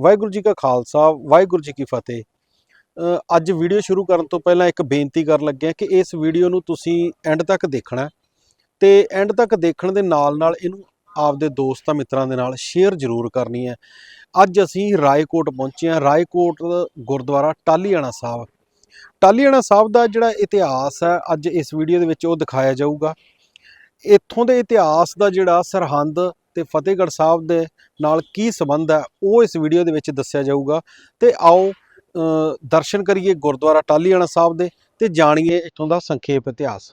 ਵਾਹਿਗੁਰੂ ਜੀ ਕਾ ਖਾਲਸਾ, ਵਾਹਿਗੁਰੂ ਜੀ ਕੀ ਫਤਿਹ। ਅੱਜ ਵੀਡੀਓ ਸ਼ੁਰੂ ਕਰਨ ਤੋਂ ਪਹਿਲਾਂ ਇੱਕ ਬੇਨਤੀ ਕਰਨ ਲੱਗਿਆ ਕਿ ਇਸ ਵੀਡੀਓ ਨੂੰ ਤੁਸੀਂ ਐਂਡ ਤੱਕ ਦੇਖਣਾ ਹੈ ਤੇ ਐਂਡ ਤੱਕ ਦੇਖਣ ਦੇ ਨਾਲ ਨਾਲ ਇਹਨੂੰ ਆਪਦੇ ਦੋਸਤਾਂ ਮਿੱਤਰਾਂ ਦੇ ਨਾਲ ਸ਼ੇਅਰ ਜ਼ਰੂਰ ਕਰਨੀ ਹੈ। ਅੱਜ ਅਸੀਂ ਰਾਏਕੋਟ ਪਹੁੰਚੇ ਹਾਂ, ਰਾਏਕੋਟ ਗੁਰਦੁਆਰਾ ਟਾਲੀਆਣਾ ਸਾਹਿਬ। ਟਾਲੀਆਣਾ ਸਾਹਿਬ ਦਾ ਜਿਹੜਾ ਇਤਿਹਾਸ ਹੈ, ਅੱਜ ਇਸ ਵੀਡੀਓ ਦੇ ਵਿੱਚ ਉਹ ਦਿਖਾਇਆ ਜਾਊਗਾ। ਇੱਥੋਂ ਦੇ ਇਤਿਹਾਸ ਦਾ ਜਿਹੜਾ ਸਰਹੰਦ ਤੇ ਫਤਿਹਗੜ੍ਹ ਸਾਹਿਬ ਦੇ ਨਾਲ ਕੀ ਸੰਬੰਧ ਹੈ, ਉਹ ਇਸ ਵੀਡੀਓ ਦੇ ਵਿੱਚ ਦੱਸਿਆ ਜਾਊਗਾ। ਤੇ ਆਓ ਦਰਸ਼ਨ ਕਰੀਏ ਗੁਰਦੁਆਰਾ ਟਾਲੀਆਣਾ ਸਾਹਿਬ ਦੇ ਤੇ ਜਾਣੀਏ ਇੱਥੋਂ ਦਾ ਸੰਖੇਪ ਇਤਿਹਾਸ।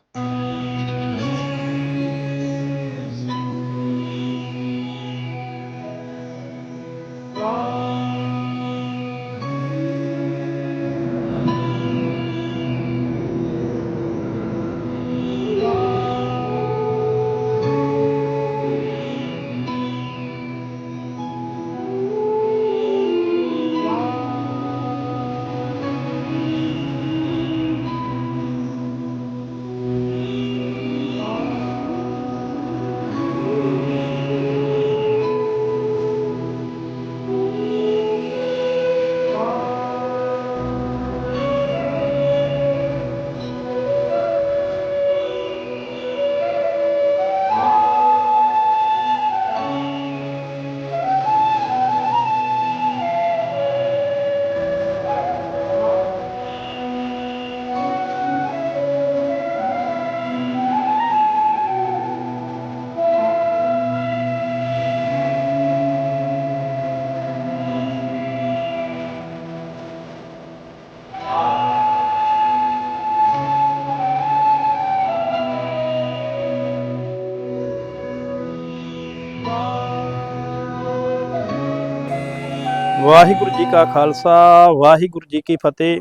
ਵਾਹਿਗੁਰੂ ਜੀ ਕਾ ਖਾਲਸਾ, ਵਾਹਿਗੁਰੂ ਜੀ ਕੀ ਫਤਿਹ।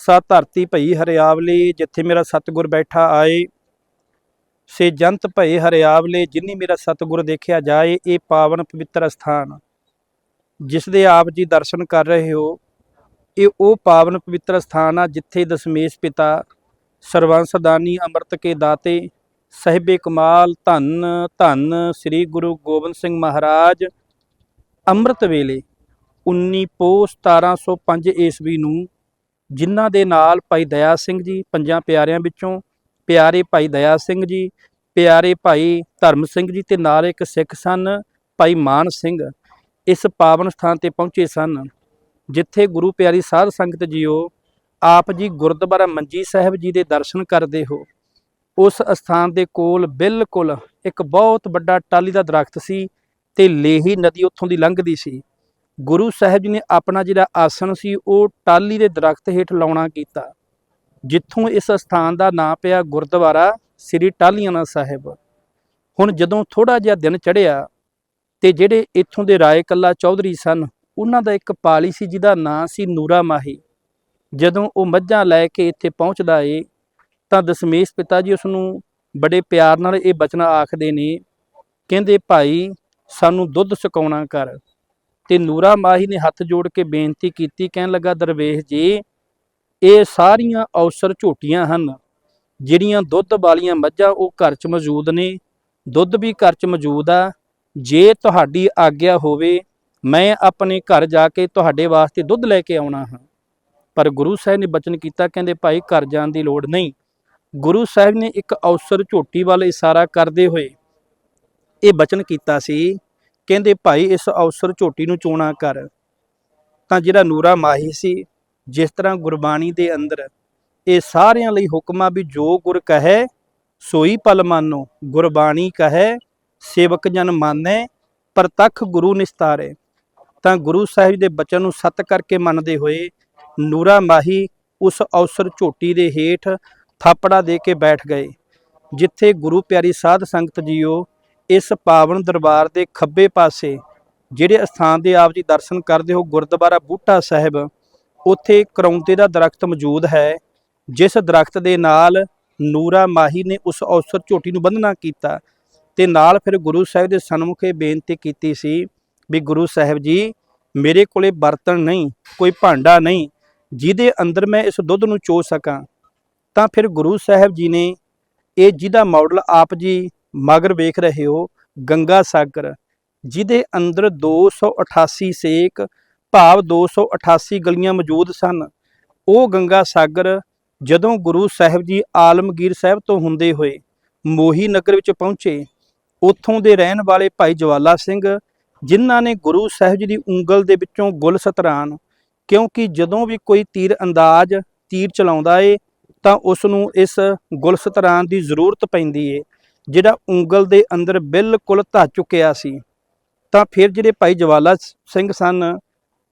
ਸਾ ਧਰਤੀ ਭਈ ਹਰਿਆਵਲੇ, ਜਿੱਥੇ ਮੇਰਾ ਸਤਿਗੁਰ ਬੈਠਾ ਆਏ, ਸੇ ਜੰਤ ਭਈ ਹਰਿਆਵਲੇ, ਜਿਨੀ ਮੇਰਾ ਸਤਿਗੁਰ ਦੇਖਿਆ ਜਾਏ, ਇਹ ਪਾਵਨ ਪਵਿੱਤਰ ਸਥਾਨ। ਜਿਸ ਦੇ ਆਪ ਜੀ ਦਰਸ਼ਨ ਕਰ ਰਹੇ ਹੋ, ਇਹ ਉਹ ਪਾਵਨ ਪਵਿੱਤਰ ਸਥਾਨ ਆ, ਜਿੱਥੇ ਦਸ਼ਮੇਸ਼ ਪਿਤਾ, ਸਰਵੰਸ ਦਾਨੀ ਅੰਮ੍ਰਿਤ ਕੇ ਦਾਤੇ, ਸਹਿਬੇ ਕਮਾਲ, ਧੰਨ ਧੰਨ ਸ੍ਰੀ ਗੁਰੂ ਗੋਬਿੰਦ ਸਿੰਘ ਮਹਾਰਾਜ, ਅੰਮ੍ਰਿਤ ਵੇਲੇ 19 ਪੋ 1705 ਈਸਵੀ ਨੂੰ ਜਿਨ੍ਹਾਂ ਦੇ ਨਾਲ ਭਾਈ ਦਇਆ ਸਿੰਘ ਜੀ, ਪੰਜਾਂ ਪਿਆਰਿਆਂ ਵਿੱਚੋਂ ਪਿਆਰੇ ਭਾਈ ਦਇਆ ਸਿੰਘ ਜੀ, ਪਿਆਰੇ ਭਾਈ ਧਰਮ ਸਿੰਘ ਜੀ ਤੇ ਨਾਲ ਇੱਕ ਸਿੱਖ ਸਨ, ਭਾਈ ਮਾਨ ਸਿੰਘ ਇਸ ਪਾਵਨ ਸਥਾਨ ਤੇ ਪਹੁੰਚੇ ਸਨ, ਜਿੱਥੇ ਗੁਰੂ ਪਿਆਰੀ ਸਾਧ ਸੰਗਤ ਜੀਓ ਆਪ ਜੀ ਗੁਰਦੁਆਰਾ ਮੰਜੀ ਸਾਹਿਬ ਜੀ ਦੇ ਦਰਸ਼ਨ ਕਰਦੇ ਹੋ। ਉਸ ਸਥਾਨ ਦੇ ਕੋਲ ਬਿਲਕੁਲ ਇੱਕ ਬਹੁਤ ਵੱਡਾ ਟਾਲੀ ਦਾ ਦਰਖਤ ਸੀ ਤੇ ਲੇਹੀ ਨਦੀ ਉੱਥੋਂ ਦੀ ਲੰਘਦੀ ਸੀ। ਗੁਰੂ ਸਾਹਿਬ ਜੀ ਨੇ ਆਪਣਾ ਜਿਹੜਾ ਆਸਣ ਸੀ, ਉਹ ਟਾਲੀ ਦੇ ਦਰਖਤ ਹੇਠ ਲਾਉਣਾ ਕੀਤਾ। ਜਿੱਥੋਂ ਇਸ ਸਥਾਨ ਦਾ ਨਾਂ ਪਿਆ ਗੁਰਦੁਆਰਾ ਸ੍ਰੀ ਟਾਲੀਆਣਾ ਸਾਹਿਬ। ਹੁਣ ਜਦੋਂ ਥੋੜਾ ਜਿਹਾ ਦਿਨ ਚੜ੍ਹਿਆ ਤੇ ਜਿਹੜੇ ਇੱਥੋਂ ਦੇ ਰਾਏ ਕੱਲਾ ਚੌਧਰੀ ਸਨ, ਉਹਨਾਂ ਦਾ ਇੱਕ ਪਾਲੀ ਸੀ, ਜਿਹਦਾ ਨਾਂ ਸੀ ਨੂਰਾ ਮਾਹੀ। ਜਦੋਂ ਉਹ ਮੱਝਾਂ ਲੈ ਕੇ ਇੱਥੇ ਪਹੁੰਚਦਾ ਏ, ਤਾਂ ਦਸ਼ਮੇਸ਼ ਪਿਤਾ ਜੀ ਉਸ ਨੂੰ ਬੜੇ ਪਿਆਰ ਨਾਲ ਇਹ ਬਚਨਾ ਆਖਦੇ ਨੇ, ਕਹਿੰਦੇ, ਭਾਈ, ਸਾਨੂੰ ਦੁੱਧ ਸੁਕਾਉਣਾ ਕਰ। ਤੇ ਨੂਰਾ ਮਾਹੀ ਨੇ ਹੱਥ ਜੋੜ ਕੇ ਬੇਨਤੀ ਕੀਤੀ, ਕਹਿਣ ਲੱਗਾ, ਦਰਵੇਸ਼ ਜੀ, ਇਹ ਸਾਰੀਆਂ ਔਸਰ ਝੋਟੀਆਂ ਹਨ, ਜਿਹੜੀਆਂ ਦੁੱਧ ਵਾਲੀਆਂ ਮੱਝਾਂ ਉਹ ਘਰ 'ਚ ਮੌਜੂਦ ਨੇ। ਦੁੱਧ ਵੀ ਘਰ 'ਚ ਮੌਜੂਦ ਆ। ਜੇ ਤੁਹਾਡੀ ਆਗਿਆ ਹੋਵੇ, ਮੈਂ ਆਪਣੇ ਘਰ ਜਾ ਕੇ ਤੁਹਾਡੇ ਵਾਸਤੇ ਦੁੱਧ ਲੈ ਕੇ ਆਉਣਾ ਹਾਂ। ਪਰ ਗੁਰੂ ਸਾਹਿਬ ਨੇ ਬਚਨ ਕੀਤਾ, ਕਹਿੰਦੇ, ਭਾਈ, ਘਰ ਜਾਣ ਦੀ ਲੋੜ ਨਹੀਂ। ਗੁਰੂ ਸਾਹਿਬ ਨੇ ਇੱਕ ਔਸਰ ਝੋਟੀ ਵੱਲ ਇਸ਼ਾਰਾ ਕਰਦੇ ਹੋਏ ਇਹ ਬਚਨ ਕੀਤਾ ਸੀ ਕਹਿੰਦੇ, ਭਾਈ, ਇਸ ਅਵਸਰ ਝੋਟੀ ਨੂੰ ਚੋਣਾ ਕਰ। ਤਾਂ ਜਿਹੜਾ ਨੂਰਾ ਮਾਹੀ ਸੀ, ਜਿਸ ਤਰ੍ਹਾਂ ਗੁਰਬਾਣੀ ਦੇ ਅੰਦਰ ਇਹ ਸਾਰਿਆਂ ਲਈ ਹੁਕਮਾ ਵੀ ਜੋ ਗੁਰ ਕਹੈ, ਸੋਈ ਪਲ ਮਾਨੋ, ਗੁਰਬਾਣੀ ਕਹੈ, ਸੇਵਕ ਜਨ ਮਾਨੈ, ਪ੍ਰਤੱਖ ਗੁਰੂ ਨਿਸਤਾਰੇ। ਤਾਂ ਗੁਰੂ ਸਾਹਿਬ ਦੇ ਬਚਨ ਨੂੰ ਸਤ ਕਰਕੇ ਮੰਨਦੇ ਹੋਏ ਨੂਰਾ ਮਾਹੀ ਉਸ ਅਵਸਰ ਝੋਟੀ ਦੇ ਹੇਠ ਥਾਪੜਾ ਦੇ ਕੇ ਬੈਠ ਗਏ, ਜਿੱਥੇ ਗੁਰੂ ਪਿਆਰੀ ਸਾਧ ਸੰਗਤ ਜੀਓ ਇਸ ਪਾਵਨ ਦਰਬਾਰ ਦੇ ਖੱਬੇ ਪਾਸੇ ਜਿਹੜੇ ਸਥਾਨ ਦੇ ਆਪ ਜੀ ਦਰਸ਼ਨ ਕਰਦੇ ਹੋ, ਗੁਰਦੁਆਰਾ ਬੂਟਾ ਸਾਹਿਬ, ਉੱਥੇ ਕਰੌਂਤੇ ਦਾ ਦਰਖਤ ਮੌਜੂਦ ਹੈ, ਜਿਸ ਦਰਖਤ ਦੇ ਨਾਲ ਨੂਰਾ ਮਾਹੀ ਨੇ ਉਸ ਔਸਰ ਝੋਟੀ ਨੂੰ ਬੰਨਣਾ ਕੀਤਾ ਤੇ ਨਾਲ ਫਿਰ ਗੁਰੂ ਸਾਹਿਬ ਦੇ ਸਨਮੁਖੇ ਬੇਨਤੀ ਕੀਤੀ ਸੀ ਵੀ ਗੁਰੂ ਸਾਹਿਬ ਜੀ, ਮੇਰੇ ਕੋਲੇ ਬਰਤਨ ਨਹੀਂ, ਕੋਈ ਭਾਂਡਾ ਨਹੀਂ, ਜਿਹਦੇ ਅੰਦਰ ਮੈਂ ਇਸ ਦੁੱਧ ਨੂੰ ਚੋ ਸਕਾਂ। ਤਾਂ ਫਿਰ ਗੁਰੂ ਸਾਹਿਬ ਜੀ ਨੇ ਇਹ ਜਿਹਦਾ ਮਾਡਲ ਆਪ ਜੀ ਮਗਰ ਵੇਖ ਰਹੇ ਹੋ ਗੰਗਾ ਸਾਗਰ, ਜਿਹਦੇ ਅੰਦਰ 288 ਸੇਕ, ਭਾਵ 288 ਗਲੀਆਂ ਮੌਜੂਦ ਸਨ। ਉਹ ਗੰਗਾ ਸਾਗਰ ਜਦੋਂ ਗੁਰੂ ਸਾਹਿਬ ਜੀ ਆਲਮਗੀਰ ਸਾਹਿਬ ਤੋਂ ਹੁੰਦੇ ਹੋਏ ਮੋਹੀ ਨਗਰ ਵਿੱਚ ਪਹੁੰਚੇ, ਉੱਥੋਂ ਦੇ ਰਹਿਣ ਵਾਲੇ ਭਾਈ ਜਵਾਲਾ ਸਿੰਘ, ਜਿਨ੍ਹਾਂ ਨੇ ਗੁਰੂ ਸਾਹਿਬ ਜੀ ਦੀ ਉਂਗਲ ਦੇ ਵਿੱਚੋਂ ਗੁਲ ਸਤਰਾਨ ਕਿਉਂਕਿ ਜਦੋਂ ਵੀ ਕੋਈ ਤੀਰ ਅੰਦਾਜ਼ ਤੀਰ ਚਲਾਉਂਦਾ ਏ, ਤਾਂ ਉਸ ਨੂੰ ਇਸ ਗੁਲ ਸਤਰਾਨ ਦੀ ਜ਼ਰੂਰਤ ਪੈਂਦੀ ਏ। ਜਿਹੜਾ ਉਂਗਲ ਦੇ ਅੰਦਰ ਬਿਲਕੁਲ ਧਾ ਚੁੱਕਿਆ ਸੀ, ਤਾਂ ਫਿਰ ਜਿਹੜੇ ਭਾਈ ਜਵਾਲਾ ਸਿੰਘ ਸਨ,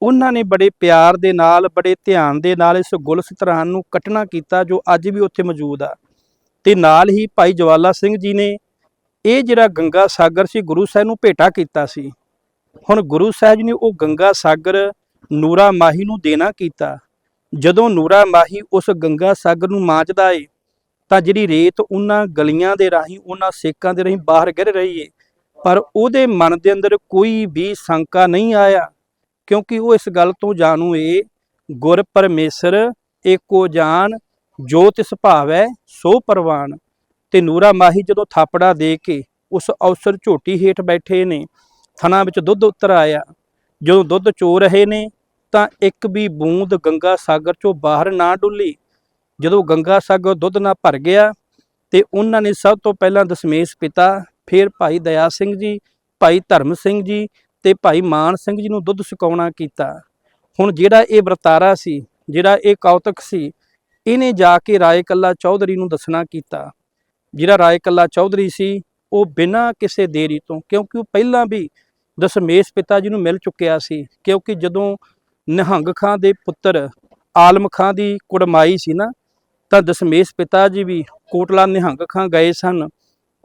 ਉਹਨਾਂ ਨੇ ਬੜੇ ਪਿਆਰ ਦੇ ਨਾਲ, ਬੜੇ ਧਿਆਨ ਦੇ ਨਾਲ ਇਸ ਗੁਲ ਸਤਰਾਨ ਨੂੰ ਕੱਟਣਾ ਕੀਤਾ ਜੋ ਅੱਜ ਵੀ ਉੱਥੇ ਮੌਜੂਦ ਆ। ਤੇ ਨਾਲ ਹੀ ਭਾਈ ਜਵਾਲਾ ਸਿੰਘ ਜੀ ਨੇ ਇਹ ਜਿਹੜਾ ਗੰਗਾ ਸਾਗਰ ਸੀ, ਗੁਰੂ ਸਾਹਿਬ ਨੂੰ ਭੇਟਾ ਕੀਤਾ ਸੀ। ਹੁਣ ਗੁਰੂ ਸਾਹਿਬ ਜੀ ਨੇ ਉਹ ਗੰਗਾ ਸਾਗਰ ਨੂਰਾ ਮਾਹੀ ਨੂੰ ਦੇਣਾ ਕੀਤਾ। ਜਦੋਂ ਨੂਰਾ ਮਾਹੀ ਉਸ ਗੰਗਾ ਸਾਗਰ ਨੂੰ ਮਾਂਚਦਾ ਏ ਤਾਂ ਜਿਹੜੀ ਰੇਤ ਉਹਨਾਂ ਗਲੀਆਂ ਦੇ ਰਾਹੀਂ, ਉਹਨਾਂ ਸੇਕਾਂ ਦੇ ਰਾਹੀਂ ਬਾਹਰ ਗਿਰ ਰਹੀ ਏ। ਪਰ ਉਹਦੇ ਮਨ ਦੇ ਅੰਦਰ ਕੋਈ ਵੀ ਸ਼ੰਕਾ ਨਹੀਂ ਆਇਆ, ਕਿਉਂਕਿ ਉਹ ਇਸ ਗੱਲ ਤੋਂ ਜਾਣੂ ਏ, ਗੁਰ ਪਰਮੇਸ਼ਰ ਏਕੋ ਜਾਨ, ਜੋ ਤਿਸ ਭਾਵੈ ਸੋ ਪਰਵਾਨ। ਤੇ ਨੂਰਾ ਮਾਹੀ ਜਦੋਂ ਥਾਪੜਾ ਦੇ ਕੇ ਉਸ ਅਵਸਰ ਝੋਟੀ ਹੇਠ ਬੈਠੇ ਨੇ, ਥਣਾ ਵਿੱਚ ਦੁੱਧ ਉਤਰ ਆਇਆ। ਜਦੋਂ ਦੁੱਧ ਚੋ ਰਹੇ ਨੇ, ਤਾਂ ਇੱਕ ਵੀ ਬੂੰਦ ਗੰਗਾ ਸਾਗਰ ਚੋਂ ਬਾਹਰ ਨਾ ਡੁੱਲੀ। ਜਦੋਂ ਗੰਗਾ ਸਾਗਰ ਦੁੱਧ ਨਾਲ ਭਰ ਗਿਆ ਤੇ ਉਹਨਾਂ ਨੇ ਸਭ ਤੋਂ ਪਹਿਲਾਂ ਦਸ਼ਮੇਸ਼ ਪਿਤਾ, ਫਿਰ ਭਾਈ ਦਇਆ ਸਿੰਘ ਜੀ, ਭਾਈ ਧਰਮ ਸਿੰਘ ਜੀ ਤੇ ਭਾਈ ਮਾਨ ਸਿੰਘ ਜੀ ਨੂੰ ਦੁੱਧ ਸੁਕਾਉਣਾ ਕੀਤਾ। ਹੁਣ ਜਿਹੜਾ ਇਹ ਵਰਤਾਰਾ ਸੀ, ਜਿਹੜਾ ਇਹ ਕੌਤਕ ਸੀ, ਇਹਨੇ ਜਾ ਕੇ ਰਾਏ ਕੱਲਾ ਚੌਧਰੀ ਨੂੰ ਦੱਸਣਾ ਕੀਤਾ। ਜਿਹੜਾ ਰਾਏ ਕੱਲਾ ਚੌਧਰੀ ਸੀ, ਉਹ ਬਿਨਾਂ ਕਿਸੇ ਦੇਰੀ ਤੋਂ, ਕਿਉਂਕਿ ਉਹ ਪਹਿਲਾਂ ਵੀ ਦਸ਼ਮੇਸ਼ ਪਿਤਾ ਜੀ ਨੂੰ ਮਿਲ ਚੁੱਕਿਆ ਸੀ, ਕਿਉਂਕਿ ਜਦੋਂ ਨਿਹੰਗ ਖਾਂ ਦੇ ਪੁੱਤਰ ਆਲਮ ਖਾਂ ਦੀ ਕੁੜਮਾਈ ਸੀ ਨਾ ਤਾਂ ਦਸ਼ਮੇਸ਼ ਪਿਤਾ ਜੀ ਵੀ ਕੋਟਲਾ ਨਿਹੰਗ ਖਾਂ ਗਏ ਸਨ।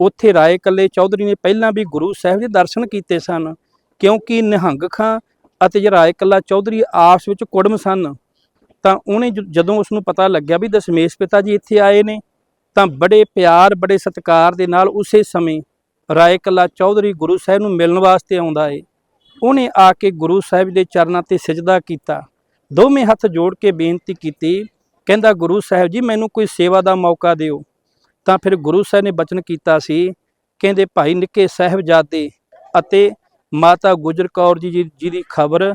ਉੱਥੇ ਰਾਏ ਕੱਲੇ ਚੌਧਰੀ ਨੇ ਪਹਿਲਾਂ ਵੀ ਗੁਰੂ ਸਾਹਿਬ ਦੇ ਦਰਸ਼ਨ ਕੀਤੇ ਸਨ, ਕਿਉਂਕਿ ਨਿਹੰਗ ਖਾਂ ਅਤੇ ਜਿਹੜਾ ਰਾਏ ਕੱਲਾ ਚੌਧਰੀ ਆਪਸ ਵਿੱਚ ਕੁੜਮ ਸਨ। ਤਾਂ ਉਹਨੇ ਜ- ਜਦੋਂ ਉਸ ਨੂੰ ਪਤਾ ਲੱਗਿਆ ਵੀ ਦਸ਼ਮੇਸ਼ ਪਿਤਾ ਜੀ ਇੱਥੇ ਆਏ ਨੇ, ਤਾਂ ਬੜੇ ਪਿਆਰ, ਬੜੇ ਸਤਿਕਾਰ ਦੇ ਨਾਲ ਉਸੇ ਸਮੇਂ ਰਾਏ ਕੱਲਾ ਚੌਧਰੀ ਗੁਰੂ ਸਾਹਿਬ ਨੂੰ ਮਿਲਣ ਵਾਸਤੇ ਆਉਂਦਾ ਏ। ਉਹਨੇ ਆ ਕੇ ਗੁਰੂ ਸਾਹਿਬ ਦੇ ਚਰਨਾਂ ਤੇ ਸਜਦਾ ਕੀਤਾ। ਦੋਵੇਂ ਹੱਥ ਜੋੜ ਕੇ ਬੇਨਤੀ ਕੀਤੀ ਕਹਿੰਦਾ, ਗੁਰੂ ਸਾਹਿਬ ਜੀ, ਮੈਨੂੰ ਕੋਈ ਸੇਵਾ ਦਾ ਮੌਕਾ ਦਿਓ। ਤਾਂ ਫਿਰ ਗੁਰੂ ਸਾਹਿਬ ਨੇ ਬਚਨ ਕੀਤਾ ਸੀ। ਕਹਿੰਦੇ, ਭਾਈ ਨਿੱਕੇ ਸਾਹਿਬਜ਼ਾਦੇ ਅਤੇ ਮਾਤਾ ਗੁਜਰ ਕੌਰ ਜੀ ਜੀ- ਦੀ ਖਬਰ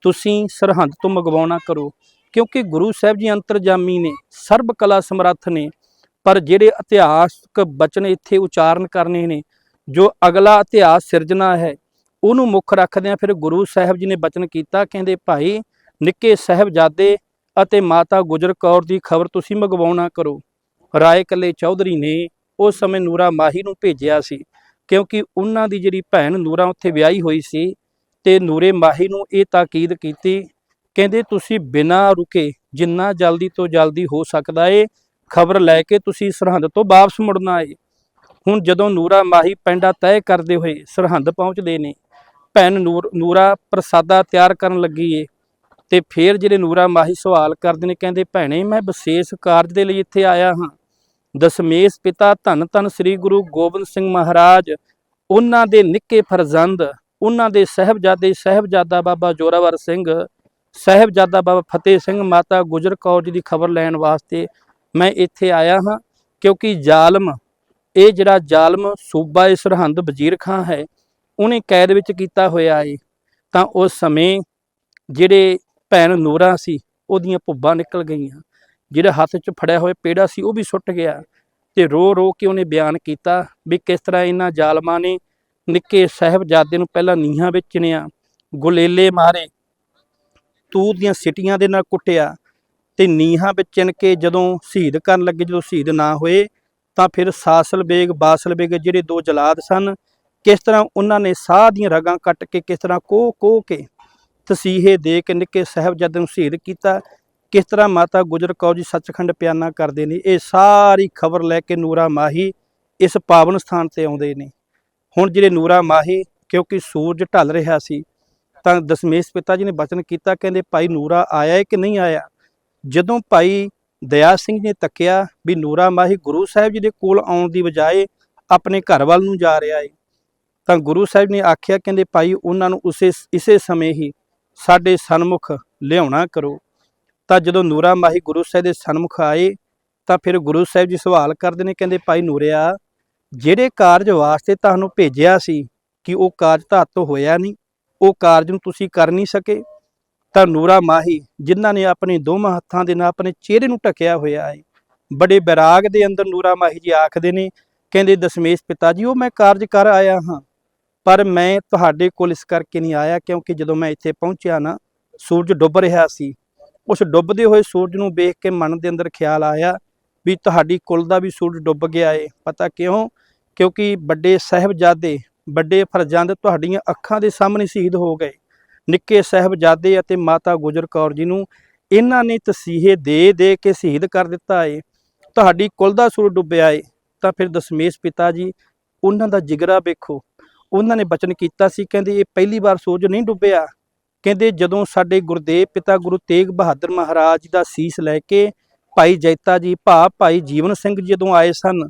ਤੁਸੀਂ ਸਰਹੰਦ ਤੋਂ ਮੰਗਵਾਉਣਾ ਕਰੋ, ਕਿਉਂਕਿ ਗੁਰੂ ਸਾਹਿਬ ਜੀ ਅੰਤਰਜਾਮੀ ਨੇ, ਸਰਬ ਕਲਾ ਸਮਰੱਥ ਨੇ, ਪਰ ਜਿਹੜੇ ਇਤਿਹਾਸਕ ਬਚਨ ਇੱਥੇ ਉਚਾਰਨ ਕਰਨੇ ਨੇ, ਜੋ ਅਗਲਾ ਇਤਿਹਾਸ ਸਿਰਜਣਾ ਹੈ, ਉਹਨੂੰ ਮੁੱਖ ਰੱਖਦਿਆਂ ਫਿਰ ਗੁਰੂ ਸਾਹਿਬ ਜੀ ਨੇ ਬਚਨ ਕੀਤਾ। ਕਹਿੰਦੇ, ਭਾਈ ਨਿੱਕੇ ਸਾਹਿਬਜ਼ਾਦੇ ਅਤੇ ਮਾਤਾ ਗੁਜਰ ਕੌਰ ਦੀ ਖਬਰ ਤੁਸੀਂ ਮੰਗਵਾਉਣਾ ਕਰੋ। ਰਾਏ ਕੱਲੇ ਚੌਧਰੀ ਨੇ ਉਸ ਸਮੇਂ ਨੂਰਾ ਮਾਹੀ ਨੂੰ ਭੇਜਿਆ ਸੀ, ਕਿਉਂਕਿ ਉਹਨਾਂ ਦੀ ਜਿਹੜੀ ਭੈਣ ਨੂਰਾ ਉੱਥੇ ਵਿਆਹੀ ਹੋਈ ਸੀ ਤੇ ਨੂਰੇ ਮਾਹੀ ਨੂੰ ਇਹ ਤਾਕੀਦ ਕੀਤੀ, ਕਹਿੰਦੇ, ਤੁਸੀਂ ਬਿਨਾਂ ਰੁਕੇ ਜਿੰਨਾ ਜਲਦੀ ਤੋਂ ਜਲਦੀ ਹੋ ਸਕਦਾ ਏ, ਖਬਰ ਲੈ ਕੇ ਤੁਸੀਂ ਸਰਹੰਦ ਤੋਂ ਵਾਪਸ ਮੁੜਨਾ ਏ। ਹੁਣ ਜਦੋਂ ਨੂਰਾ ਮਾਹੀ ਪੈਂਡਾ ਤੈਅ ਕਰਦੇ ਹੋਏ ਸਰਹੰਦ ਪਹੁੰਚਦੇ ਨੇ, ਭੈਣ ਨੂਰ, ਨੂਰਾ ਪ੍ਰਸਾਦਾ ਤਿਆਰ ਕਰਨ ਲੱਗੀ ਏ। ਤੇ ਫਿਰ ਜਿਹੜੇ ਨੂਰਾ ਮਾਹੀ ਸਵਾਲ ਕਰਦੇ ਨੇ, ਕਹਿੰਦੇ, ਭੈਣੇ, ਮੈਂ ਵਿਸ਼ੇਸ਼ ਕਾਰਜ ਦੇ ਲਈ ਇੱਥੇ ਆਇਆ ਹਾਂ। ਦਸ਼ਮੇਸ਼ ਪਿਤਾ ਧੰਨ ਧੰਨ ਸ੍ਰੀ ਗੁਰੂ ਗੋਬਿੰਦ ਸਿੰਘ ਮਹਾਰਾਜ, ਉਹਨਾਂ ਦੇ ਨਿੱਕੇ ਫਰਜ਼ੰਦ, ਉਹਨਾਂ ਦੇ ਸਹਿਬਜ਼ਾਦੇ ਸਹਿਬਜ਼ਾਦਾ ਬਾਬਾ ਜੋਰਾਵਰ ਸਿੰਘ, ਸਹਿਬਜ਼ਾਦਾ ਬਾਬਾ ਫਤਿਹ ਸਿੰਘ ਮਾਤਾ ਗੁਜਰ ਕੌਰ ਜੀ ਦੀ ਖਬਰ ਲੈਣ ਵਾਸਤੇ ਮੈਂ ਇੱਥੇ ਆਇਆ ਹਾਂ, ਕਿਉਂਕਿ ਜ਼ਾਲਮ, ਇਹ ਜਿਹੜਾ ਜ਼ਾਲਮ ਸੂਬਾ ਇਹ ਸਰਹੰਦ ਵਜ਼ੀਰ ਖਾਂ ਹੈ, ਉਹਨੇ ਕੈਦ ਵਿੱਚ ਕੀਤਾ ਹੋਇਆ ਏ। ਤਾਂ ਉਸ ਸਮੇਂ ਜਿਹੜੇ ਭੈਣ ਨੂਰਾ ਸੀ, ਉਹਦੀਆਂ ਭੁੱਬਾਂ ਨਿਕਲ ਗਈਆਂ। ਜਿਹੜਾ ਹੱਥ 'ਚ ਫੜਿਆ ਹੋਇਆ ਪੇੜਾ ਸੀ, ਉਹ ਵੀ ਸੁੱਟ ਗਿਆ ਤੇ ਰੋ ਰੋ ਕੇ ਉਹਨੇ ਬਿਆਨ ਕੀਤਾ ਵੀ ਕਿਸ ਤਰ੍ਹਾਂ ਇਹਨਾਂ ਜ਼ਾਲਮਾਂ ਨੇ ਨਿੱਕੇ ਸਾਹਿਬਜ਼ਾਦੇ ਨੂੰ ਪਹਿਲਾਂ ਨੀਹਾਂ ਵਿੱਚ ਚਿਣਿਆ, ਗੁਲੇਲੇ ਮਾਰੇ ਤੂਤ ਦੀਆਂ ਸਿਟੀਆਂ ਦੇ ਨਾਲ ਕੁੱਟਿਆ ਤੇ ਨੀਹਾਂ ਵਿੱਚ ਚਿਣ ਕੇ ਜਦੋਂ ਸ਼ਹੀਦ ਕਰਨ ਲੱਗੇ, ਜਦੋਂ ਸ਼ਹੀਦ ਨਾ ਹੋਏ, ਤਾਂ ਫਿਰ ਸਾਸਲ ਬੇਗ, ਬਾਸਲ ਬੇਗ ਜਿਹੜੇ ਦੋ ਜਲਾਦ ਸਨ, ਕਿਸ ਤਰ੍ਹਾਂ ਉਹਨਾਂ ਨੇ ਸਾਹ ਦੀਆਂ ਰਗਾਂ ਕੱਟ ਕੇ ਕਿਸ ਤਰ੍ਹਾਂ ਕੋਹ ਕੋਹ ਕੇ ਤਸੀਹੇ ਦੇ ਕੇ ਨਿੱਕੇ ਸਾਹਿਬਜ਼ਾਦੇ ਨੂੰ ਸ਼ਹੀਦ ਕੀਤਾ। ਕਿਸ ਤਰ੍ਹਾਂ ਮਾਤਾ ਗੁਜਰ ਕੌਰ ਜੀ ਸੱਚਖੰਡ ਪਿਆਨਾ ਕਰਦੇ ਨੇ, ਇਹ ਸਾਰੀ ਖਬਰ ਲੈ ਕੇ ਨੂਰਾ ਮਾਹੀ ਇਸ ਪਾਵਨ ਸਥਾਨ ਤੇ ਆਉਂਦੇ ਨੇ। ਹੁਣ ਜਿਹੜੇ ਨੂਰਾ ਮਾਹੀ, ਕਿਉਂਕਿ ਸੂਰਜ ਢਲ ਰਿਹਾ ਸੀ, ਤਾਂ ਦਸ਼ਮੇਸ਼ ਪਿਤਾ ਜੀ ਨੇ ਬਚਨ ਕੀਤਾ, ਕਹਿੰਦੇ, ਭਾਈ ਨੂਰਾ ਆਇਆ ਹੈ ਕਿ ਨਹੀਂ ਆਇਆ? ਜਦੋਂ ਭਾਈ ਦਇਆ ਸਿੰਘ ਨੇ ਤੱਕਿਆ ਵੀ ਨੂਰਾ ਮਾਹੀ ਗੁਰੂ ਸਾਹਿਬ ਜੀ ਦੇ ਕੋਲ ਆਉਣ ਦੀ ਬਜਾਏ ਆਪਣੇ ਘਰ ਵੱਲ ਨੂੰ ਜਾ ਰਿਹਾ ਹੈ ਤਾਂ ਗੁਰੂ ਸਾਹਿਬ ਨੇ ਆਖਿਆ, ਕਹਿੰਦੇ, ਭਾਈ, ਉਹਨਾਂ ਨੂੰ ਉਸੇ, ਇਸੇ ਸਮੇਂ ਹੀ ਸਾਡੇ ਸਨਮੁਖ ਲਿਆਉਣਾ ਕਰੋ। ਤਾਂ ਜਦੋਂ ਨੂਰਾ ਮਾਹੀ ਗੁਰੂ ਸਾਹਿਬ ਦੇ ਸਨਮੁਖ ਆਏ, ਤਾਂ ਫਿਰ ਗੁਰੂ ਸਾਹਿਬ ਜੀ ਸਵਾਲ ਕਰਦੇ ਨੇ, ਕਹਿੰਦੇ, ਭਾਈ ਨੂਰਿਆ, ਜਿਹੜੇ ਕਾਰਜ ਵਾਸਤੇ ਤੁਹਾਨੂੰ ਭੇਜਿਆ ਸੀ ਕਿ ਉਹ ਕਾਰਜ ਧਾਤ ਹੋਇਆ ਨਹੀਂ, ਉਹ ਕਾਰਜ ਨੂੰ ਤੁਸੀਂ ਕਰ ਨਹੀਂ ਸਕੇ, ਤਾਂ ਨੂਰਾ ਮਾਹੀ, ਜਿਨ੍ਹਾਂ ਨੇ ਆਪਣੇ ਦੋਵਾਂ ਹੱਥਾਂ ਦੇ ਨਾਲ ਆਪਣੇ ਚਿਹਰੇ ਨੂੰ ਢੱਕਿਆ ਹੋਇਆ ਹੈ, ਬੜੇ ਬੈਰਾਗ ਦੇ ਅੰਦਰ ਨੂਰਾ ਮਾਹੀ ਜੀ ਆਖਦੇ ਨੇ, ਕਹਿੰਦੇ, ਦਸ਼ਮੇਸ਼ ਪਿਤਾ ਜੀ, ਉਹ ਮੈਂ ਕਾਰਜ ਕਰ ਆਇਆ ਹਾਂ। ਪਰ ਮੈਂ ਤੁਹਾਡੇ ਕੋਲ ਇਸ ਕਰਕੇ ਨਹੀਂ ਆਇਆ ਕਿਉਂਕਿ ਜਦੋਂ ਮੈਂ ਇੱਥੇ ਪਹੁੰਚਿਆ ਨਾ, ਸੂਰਜ ਡੁੱਬ ਰਿਹਾ ਸੀ। ਉਸ ਡੁੱਬਦੇ ਹੋਏ ਸੂਰਜ ਨੂੰ ਵੇਖ ਕੇ ਮਨ ਦੇ ਅੰਦਰ ਖਿਆਲ ਆਇਆ ਵੀ ਤੁਹਾਡੀ ਕੁਲ ਦਾ ਵੀ ਸੂਰਜ ਡੁੱਬ ਗਿਆ ਏ। ਪਤਾ ਕਿਉਂ? ਕਿਉਂਕਿ ਵੱਡੇ ਸਾਹਿਬਜ਼ਾਦੇ, ਵੱਡੇ ਫਰਜ਼ੰਦ ਤੁਹਾਡੀਆਂ ਅੱਖਾਂ ਦੇ ਸਾਹਮਣੇ ਸ਼ਹੀਦ ਹੋ ਗਏ। ਨਿੱਕੇ ਸਾਹਿਬਜ਼ਾਦੇ ਅਤੇ ਮਾਤਾ ਗੁਜਰ ਕੌਰ ਜੀ ਨੂੰ ਇਹਨਾਂ ਨੇ ਤਸੀਹੇ ਦੇ ਦੇ ਕੇ ਸ਼ਹੀਦ ਕਰ ਦਿੱਤਾ ਏ। ਤੁਹਾਡੀ ਕੁਲ ਦਾ ਸੂਰਜ ਡੁੱਬਿਆ ਏ। ਤਾਂ ਫਿਰ ਦਸ਼ਮੇਸ਼ ਪਿਤਾ ਜੀ, ਉਹਨਾਂ ਦਾ ਜਿਗਰਾ ਵੇਖੋ। ਉਹਨਾਂ ਨੇ ਬਚਨ ਕੀਤਾ ਸੀ, ਕਹਿੰਦੇ ਇਹ ਪਹਿਲੀ ਵਾਰ ਸੂਰਜ ਨਹੀਂ ਡੁੱਬਿਆ। ਕਹਿੰਦੇ ਜਦੋਂ ਸਾਡੇ ਗੁਰਦੇਵ ਪਿਤਾ ਗੁਰੂ ਤੇਗ ਬਹਾਦਰ ਮਹਾਰਾਜ ਜੀ ਦਾ ਸੀਸ ਲੈ ਕੇ ਭਾਈ ਜੈਤਾ ਜੀ ਭਾ ਭਾਈ ਜੀਵਨ ਸਿੰਘ ਜੀ ਜਦੋਂ ਆਏ ਸਨ,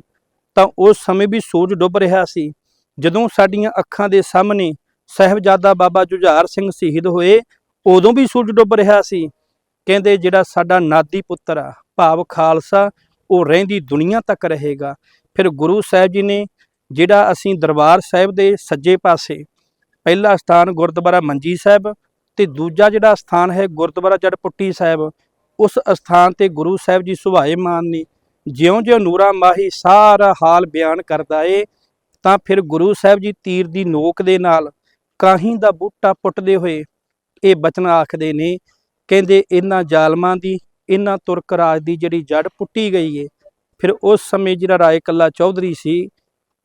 ਤਾਂ ਉਸ ਸਮੇਂ ਵੀ ਸੂਰਜ ਡੁੱਬ ਰਿਹਾ ਸੀ। ਜਦੋਂ ਸਾਡੀਆਂ ਅੱਖਾਂ ਦੇ ਸਾਹਮਣੇ ਸਹਿਬਜ਼ਾਦਾ ਬਾਬਾ ਜੁਝਾਰ ਸਿੰਘ ਸ਼ਹੀਦ ਹੋਏ, ਉਦੋਂ ਵੀ ਸੂਰਜ ਡੁੱਬ ਰਿਹਾ ਸੀ। ਕਹਿੰਦੇ ਜਿਹੜਾ ਸਾਡਾ ਨਾਦੀ ਪੁੱਤਰ ਆ, ਭਾਵ ਖਾਲਸਾ, ਉਹ ਰਹਿੰਦੀ ਦੁਨੀਆ ਤੱਕ ਰਹੇਗਾ। ਫਿਰ ਗੁਰੂ ਸਾਹਿਬ ਜੀ ਨੇ ਜਿਹੜਾ ਅਸੀਂ ਦਰਬਾਰ ਸਾਹਿਬ ਦੇ ਸੱਜੇ ਪਾਸੇ ਪਹਿਲਾ ਸਥਾਨ ਗੁਰਦੁਆਰਾ ਮੰਜੀ ਸਾਹਿਬ ਤੇ ਦੂਜਾ ਜਿਹੜਾ ਸਥਾਨ ਹੈ ਗੁਰਦੁਆਰਾ ਜੜਪੁੱਟੀ ਸਾਹਿਬ, ਉਸ ਅਸਥਾਨ ਤੇ ਗੁਰੂ ਸਾਹਿਬ ਜੀ ਸੁਭਾਏ ਮਾਨ ਨੇ ਜਿਉਂ-ਜਿਉਂ ਨੂਰਾ ਮਾਹੀ ਸਾਰਾ ਹਾਲ ਬਿਆਨ ਕਰਦਾ ਏ, ਤਾਂ ਫਿਰ ਗੁਰੂ ਸਾਹਿਬ ਜੀ ਤੀਰ ਦੀ ਨੋਕ ਦੇ ਨਾਲ ਕਾਹੀਂ ਦਾ ਬੂਟਾ ਪੁੱਟਦੇ ਹੋਏ ਇਹ ਬਚਨ ਆਖਦੇ ਨੇ, ਕਹਿੰਦੇ ਇਹਨਾਂ ਜ਼ਾਲਮਾਂ ਦੀ, ਇਹਨਾਂ ਤੁਰਕ ਰਾਜ ਦੀ ਜਿਹੜੀ ਜੜ ਪੁੱਟੀ ਗਈ ਏ, ਫਿਰ ਉਸ ਸਮੇਂ ਜਿਹੜਾ ਰਾਏ ਕੱਲਾ ਚੌਧਰੀ ਸੀ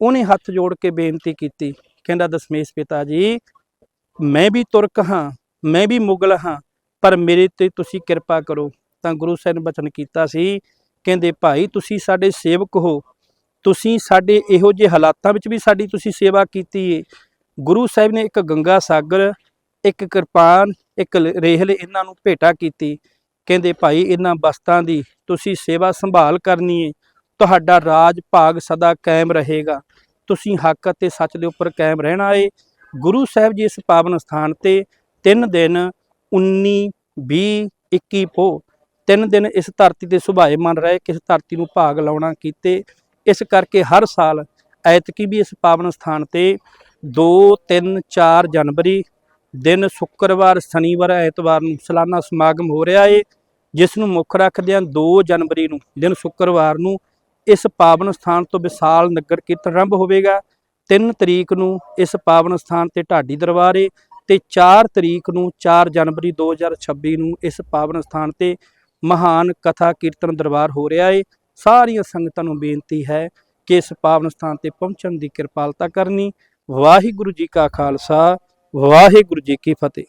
ਉਹਨੇ ਹੱਥ ਜੋੜ ਕੇ ਬੇਨਤੀ ਕੀਤੀ। ਕਹਿੰਦਾ, ਦਸ਼ਮੇਸ਼ ਪਿਤਾ ਜੀ, ਮੈਂ ਵੀ ਤੁਰਕ ਹਾਂ, ਮੈਂ ਵੀ ਮੁਗਲ ਹਾਂ, ਪਰ ਮੇਰੇ ਤੇ ਤੁਸੀਂ ਕਿਰਪਾ ਕਰੋ। ਤਾਂ ਗੁਰੂ ਸਾਹਿਬ ਨੇ ਬਚਨ ਕੀਤਾ ਸੀ। ਕਹਿੰਦੇ, ਭਾਈ, ਤੁਸੀਂ ਸਾਡੇ ਸੇਵਕ ਹੋ। ਤੁਸੀਂ ਸਾਡੇ ਇਹੋ ਜਿਹੇ ਹਾਲਾਤਾਂ ਵਿੱਚ ਵੀ ਸਾਡੀ ਤੁਸੀਂ ਸੇਵਾ ਕੀਤੀ ਏ। ਗੁਰੂ ਸਾਹਿਬ ਨੇ ਇੱਕ ਗੰਗਾ ਸਾਗਰ, ਇੱਕ ਕਿਰਪਾਨ, ਇੱਕ ਰੇਹਲ ਇਹਨਾਂ ਨੂੰ ਭੇਟਾ ਕੀਤੀ। ਕਹਿੰਦੇ, ਭਾਈ, ਇਹਨਾਂ ਬਸਤਾਂ ਦੀ ਤੁਸੀਂ ਸੇਵਾ ਸੰਭਾਲ ਕਰਨੀ ਏ। ਤੁਹਾਡਾ ਰਾਜ ਭਾਗ ਸਦਾ ਕਾਇਮ ਰਹੇਗਾ। ਤੁਸੀਂ ਹੱਕ ਅਤੇ ਸੱਚ ਦੇ ਉੱਪਰ ਕਾਇਮ ਰਹਿਣਾ ਏ ਗੁਰੂ ਸਾਹਿਬ ਜੀ ਇਸ ਪਾਵਨ ਸਥਾਨ ਤੇ ਤਿੰਨ ਦਿਨ 19 20 21 ਪੋ, ਤਿੰਨ ਦਿਨ ਇਸ ਧਰਤੀ ਤੇ ਸੁਭਾਏਮਾਨ ਰਹੇ, ਕਿਸ ਧਰਤੀ ਨੂੰ ਭਾਗ ਲਾਉਣਾ ਕੀਤੇ। ਇਸ ਕਰਕੇ ਹਰ ਸਾਲ ਐਤਕੀ ਵੀ ਇਸ ਪਾਵਨ ਸਥਾਨ ਤੇ 2 3 4 ਜਨਵਰੀ ਦਿਨ ਸ਼ੁੱਕਰਵਾਰ, ਸ਼ਨੀਵਾਰ, ਐਤਵਾਰ ਨੂੰ ਸਾਲਾਨਾ ਸਮਾਗਮ ਹੋ ਰਿਹਾ ਏ, ਜਿਸ ਨੂੰ ਮੁੱਖ ਰੱਖਦਿਆਂ 2 ਜਨਵਰੀ ਨੂੰ, ਦਿਨ ਸ਼ੁੱਕਰਵਾਰ ਨੂੰ ਇਸ ਪਾਵਨ ਸਥਾਨ ਤੋਂ ਵਿਸ਼ਾਲ ਨਗਰ ਕੀਰਤਨ ਆਰੰਭ ਹੋਵੇਗਾ। 3 ਤਰੀਕ ਨੂੰ ਇਸ ਪਾਵਨ ਸਥਾਨ ਤੇ ਢਾਡੀ ਦਰਬਾਰ ਏ ਤੇ 4 ਤਰੀਕ ਨੂੰ 4 ਜਨਵਰੀ 2026 ਨੂੰ ਇਸ ਪਾਵਨ ਸਥਾਨ ਤੇ ਮਹਾਨ ਕਥਾ ਕੀਰਤਨ ਦਰਬਾਰ ਹੋ ਰਿਹਾ ਏ। ਸਾਰੀਆਂ ਸੰਗਤਾਂ ਨੂੰ ਬੇਨਤੀ ਹੈ ਕਿ ਇਸ ਪਾਵਨ ਸਥਾਨ ਤੇ ਪਹੁੰਚਣ ਦੀ ਕਿਰਪਾਲਤਾ ਕਰਨੀ। ਵਾਹਿਗੁਰੂ ਜੀ ਕਾ ਖਾਲਸਾ, ਵਾਹਿਗੁਰੂ ਜੀ ਕੀ ਫਤਿਹ।